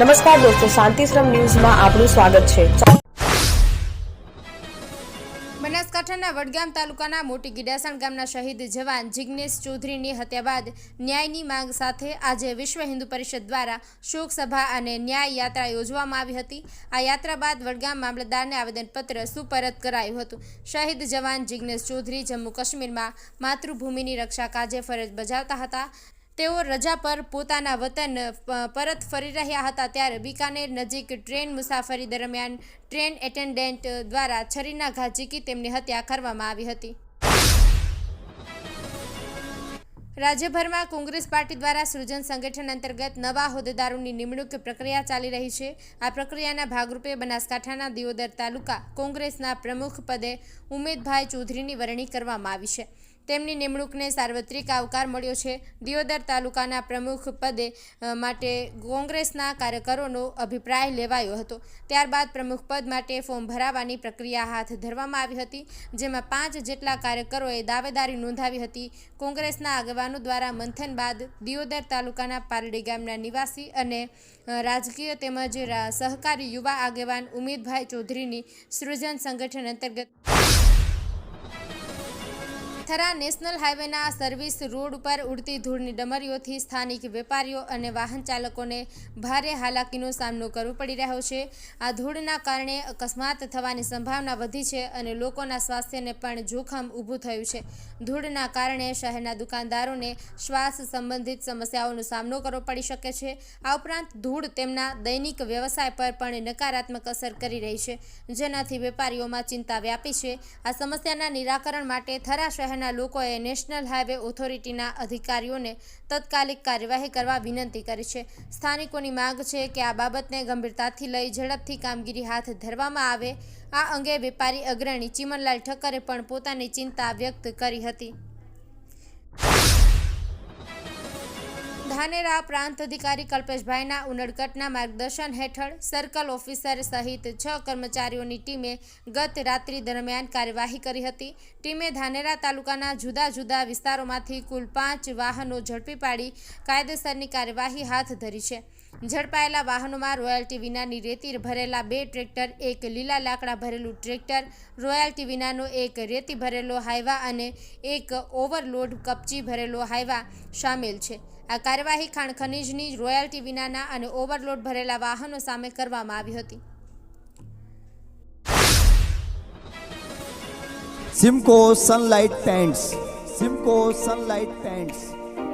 નમસ્કાર દોસ્તો, શાંતિશ્રમ ન્યૂઝમાં આપનું સ્વાગત છે. બનાસકાંઠાના વડગામ તાલુકાના મોટી ગીડાસણ ગામના શહીદ જવાન જિગ્નેશ ચૌધરીની હત્યા બાદ ન્યાયની માંગ સાથે આજે વિશ્વ હિન્દુ પરિષદ દ્વારા શોક સભા અને ન્યાય યાત્રા યોજવામાં આવી હતી. આ યાત્રા બાદ વડગામ મામલતદારને આવેદનપત્ર સુપરત કરાયું હતું. શહીદ જવાન જિગ્નેશ ચૌધરી જમ્મુ કાશ્મીરમાં માતૃભૂમિની રક્ષા કાજે ફરજ બજાવતા હતા. તેઓ રજા પર પોતાના વતન પરત ફરી રહ્યા હતા ત્યારે બિકાનેર નજીક ટ્રેન મુસાફરી દરમિયાન ટ્રેન એટેન્ડન્ટ દ્વારા છરીના ઘા ઝીકી તેમની હત્યા કરવામાં આવી હતી. રાજ્યભરમાં કોંગ્રેસ પાર્ટી દ્વારા સૃજન સંગઠન અંતર્ગત નવા હોદ્દેદારોની નિમણૂક પ્રક્રિયા ચાલી રહી છે. આ પ્રક્રિયાના ભાગરૂપે બનાસકાંઠાના દિયોદર તાલુકા કોંગ્રેસના પ્રમુખ પદે ઉમેદભાઈ ચૌધરીની વરણી કરવામાં આવી છે. તેમની નિમણૂકને સાર્વત્રિક આવકાર મળ્યો છે. દિયોદર તાલુકાના પ્રમુખ પદે માટે કોંગ્રેસના કાર્યકરોનો અભિપ્રાય લેવાયો હતો. ત્યારબાદ પ્રમુખ પદ માટે ફોર્મ ભરાવાની પ્રક્રિયા હાથ ધરવામાં આવી હતી, જેમાં પાંચ જેટલા કાર્યકરોએ દાવેદારી નોંધાવી હતી. કોંગ્રેસના આગેવાનો દ્વારા મંથન બાદ દિયોદર તાલુકાના પારડી ગામના નિવાસી અને રાજકીય તેમજ સહકારી યુવા આગેવાન ઉમેદભાઈ ચૌધરીની સૃજન સંગઠન અંતર્ગત થરા નેશનલ હાઈવેના સર્વિસ રોડ ઉપર ઉડતી ધૂળની ડમરીઓથી સ્થાનિક વેપારીઓ અને વાહન ચાલકોને ભારે હાલાકીનો સામનો કરવો પડી રહ્યો છે. આ ધૂળના કારણે અકસ્માત થવાની સંભાવના વધી છે અને લોકોના સ્વાસ્થ્યને પણ જોખમ ઊભું થયું છે. ધૂળના કારણે શહેરના દુકાનદારોને શ્વાસ સંબંધિત સમસ્યાઓનો સામનો કરવો પડી શકે છે. આ ઉપરાંત ધૂળ તેમના દૈનિક વ્યવસાય પર પણ નકારાત્મક અસર કરી રહી છે. જેનાથી વેપારીઓમાં ચિંતા વ્યાપી છે. આ સમસ્યાના નિરાકરણ માટે થરા શહેરના લોકોએ નેશનલ હાઈવે ઓથોરિટીના અધિકારીઓને તત્કાલિક કાર્યવાહી કરવા વિનંતી કરી છે. સ્થાનિકોની માંગ છે કે આ બાબતને ગંભીરતાથી લઈ ઝડપથી કામગીરી હાથ ધરવામાં આવે. આ અંગે વેપારી અગ્રણી ચિમનલાલ ઠક્કરે પણ પોતાની ચિંતા વ્યક્ત કરી હતી. ધાનેરા પ્રાંત અધિકારી કલ્પેશભાઈના ઉનડકટના માર્ગદર્શન હેઠળ સર્કલ ઓફિસર સહિત છ કર્મચારીઓની ટીમે ગત રાત્રિ દરમિયાન કાર્યવાહી કરી હતી. ટીમે ધાનેરા તાલુકાના જુદા જુદા વિસ્તારોમાંથી કુલ પાંચ વાહનો ઝડપી પાડી કાયદેસરની કાર્યવાહી હાથ ધરી છે. ઝડપાયેલા વાહનોમાં રોયલ્ટી વિનાની રેતી ભરેલા બે ટ્રેક્ટર, એક લીલા લાકડા ભરેલું ટ્રેક્ટર, રોયલ્ટી વિનાનો એક રેતી ભરેલો હાઈવા અને એક ઓવરલોડ કપચી ભરેલો હાઈવા સામેલ છે. આ કાર્યવાહી ખાણ ખનીજની રોયલ્ટી વિનાના અને ઓવરલોડ ભરેલા વાહનો સામે કરવામાં આવી હતી. Simco Sunlight Paints Simco Sunlight Paints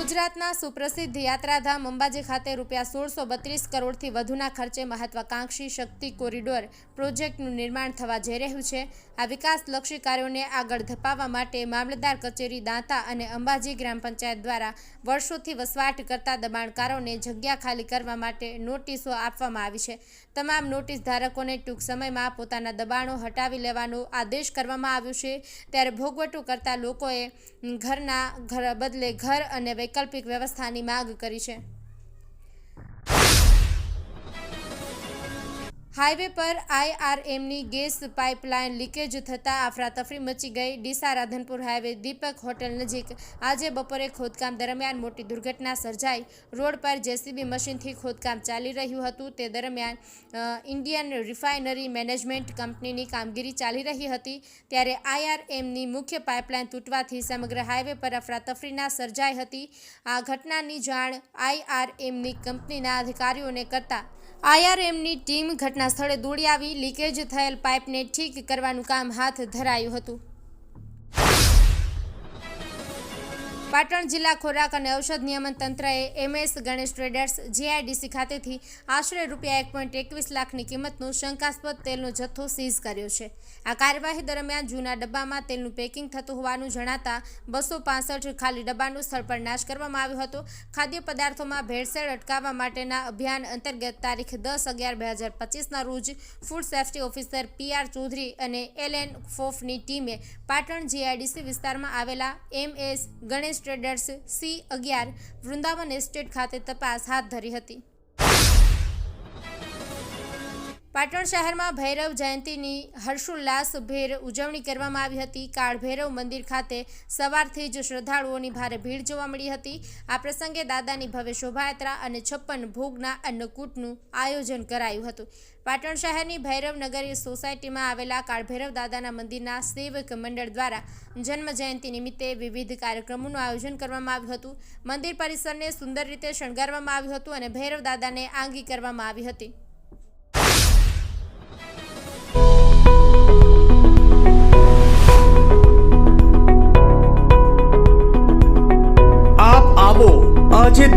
ગુજરાતના સુપ્રસિદ્ધ યાત્રાધામ અંબાજી ખાતે રૂપિયા સોળસો બત્રીસ કરોડથી વધુના ખર્ચે મહત્વાકાંક્ષી શક્તિ કોરિડોર પ્રોજેક્ટનું નિર્માણ થવા જઈ રહ્યું છે. આ વિકાસલક્ષી કાર્યોને આગળ ધપાવવા માટે મામલતદાર કચેરી દાંતા અને અંબાજી ગ્રામ પંચાયત દ્વારા વર્ષોથી વસવાટ કરતા દબાણકારોને જગ્યા ખાલી કરવા માટે નોટિસો આપવામાં આવી છે. તમામ નોટિસ ધારકોને ટૂંક સમયમાં પોતાના દબાણો હટાવી લેવાનો આદેશ કરવામાં આવ્યો છે. ત્યારે ભોગવટો કરતા લોકોએ ઘરના ઘર બદલે ઘર અને વૈકલ્પિક વ્યવસ્થાની માંગ કરી છે. હાઈવે પર આઈઆરએમની ગેસ પાઇપલાઇન લીકેજ થતાં આફરાતફરી મચી ગઈ. ડીસા રાધનપુર હાઈવે દીપક હોટેલ નજીક આજે બપોરે ખોદકામ દરમિયાન મોટી દુર્ઘટના સર્જાઈ. રોડ પર જેસીબી મશીનથી ખોદકામ ચાલી રહ્યું હતું. તે દરમિયાન ઇન્ડિયન રિફાઇનરી મેનેજમેન્ટ કંપનીની કામગીરી ચાલી રહી હતી. ત્યારે આઈઆરએમની મુખ્ય પાઇપલાઇન તૂટવાથી સમગ્ર હાઈવે પર અફરાતફરીના સર્જાઈ હતી. આ ઘટનાની જાણ આઈઆરએમની કંપનીના અધિકારીઓને કરતા આઈઆરએમની ટીમ ઘટના સ્થળે દોડી આવી, લીકેજ થયેલ પાઇપને ઠીક કરવાનું કામ હાથ ધરાયું હતું. પાટણ જિલ્લા ખોરાક અને ઔષધ નિયમન તંત્રએ એમએસ ગણેશ ટ્રેડર્સ જીઆઈડીસી ખાતેથી આશરે રૂપિયા એક પોઈન્ટ એકવીસ લાખની કિંમતનું શંકાસ્પદ તેલનો જથ્થો સીઝ કર્યો છે. આ કાર્યવાહી દરમિયાન જૂના ડબ્બામાં તેલનું પેકિંગ થતું હોવાનું જણાતા બસો પાસઠ ખાલી ડબ્બાનો સ્થળ પર નાશ કરવામાં આવ્યો હતો. ખાદ્ય પદાર્થોમાં ભેળસેળ અટકાવવા માટેના અભિયાન અંતર્ગત તારીખ દસ અગિયાર બે હજાર પચીસના રોજ food safety officer P R Chaudhary અને એલ એન ફોફની ટીમે પાટણ જીઆઈડીસી વિસ્તારમાં આવેલા M S Ganesh traders C અગિયાર વૃંદાવન એસ્ટેટ ખાતે તપાસ હાથ ધરી હતી. પાટણ શહેરમાં ભૈરવ જયંતીની હર્ષોલ્લાસભેર ઉજવણી કરવામાં આવી હતી. કાળભૈરવ મંદિર ખાતે સવારથી જ શ્રદ્ધાળુઓની ભારે ભીડ જોવા મળી હતી. આ પ્રસંગે દાદાની ભવ્ય શોભાયાત્રા અને છપ્પન ભોગના અન્નકૂટનું આયોજન કરાયું હતું. પાટણ શહેરની ભૈરવ નગરી સોસાયટીમાં આવેલા કાળભૈરવ દાદાના મંદિરના સેવક મંડળ દ્વારા જન્મ જયંતિ નિમિત્તે વિવિધ કાર્યક્રમોનું આયોજન કરવામાં આવ્યું હતું. મંદિર પરિસરને સુંદર રીતે શણગારવામાં આવ્યું હતું અને ભૈરવ દાદાને આંગી કરવામાં આવી હતી.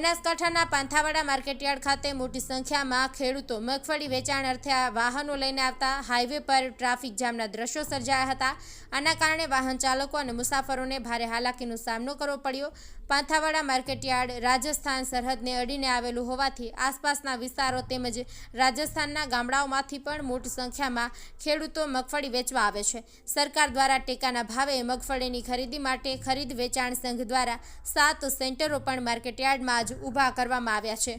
બનાસકાંઠાના પાંથાવાડા માર્કેટયાર્ડ ખાતે મોટી સંખ્યામાં ખેડૂતો મગફળી વેચાણ અર્થે વાહનો લઈને આવતા હાઈવે પર ટ્રાફિક જામના દ્રશ્યો સર્જાયા હતા. આના કારણે વાહન ચાલકો અને મુસાફરોને ભારે હાલાકીનો સામનો કરવો પડ્યો. પાંથાવાડા માર્કેટયાર્ડ રાજસ્થાન સરહદને અડીને આવેલું હોવાથી આસપાસના વિસ્તારો તેમજ રાજસ્થાનના ગામડાઓમાંથી પણ મોટી સંખ્યામાં ખેડૂતો મગફળી વેચવા આવે છે. સરકાર દ્વારા ટેકાના ભાવે મગફળીની ખરીદી માટે ખરીદ વેચાણ સંઘ દ્વારા સાત સેન્ટરો પણ માર્કેટયાર્ડમાં જ ઊભા કરવામાં આવ્યા છે.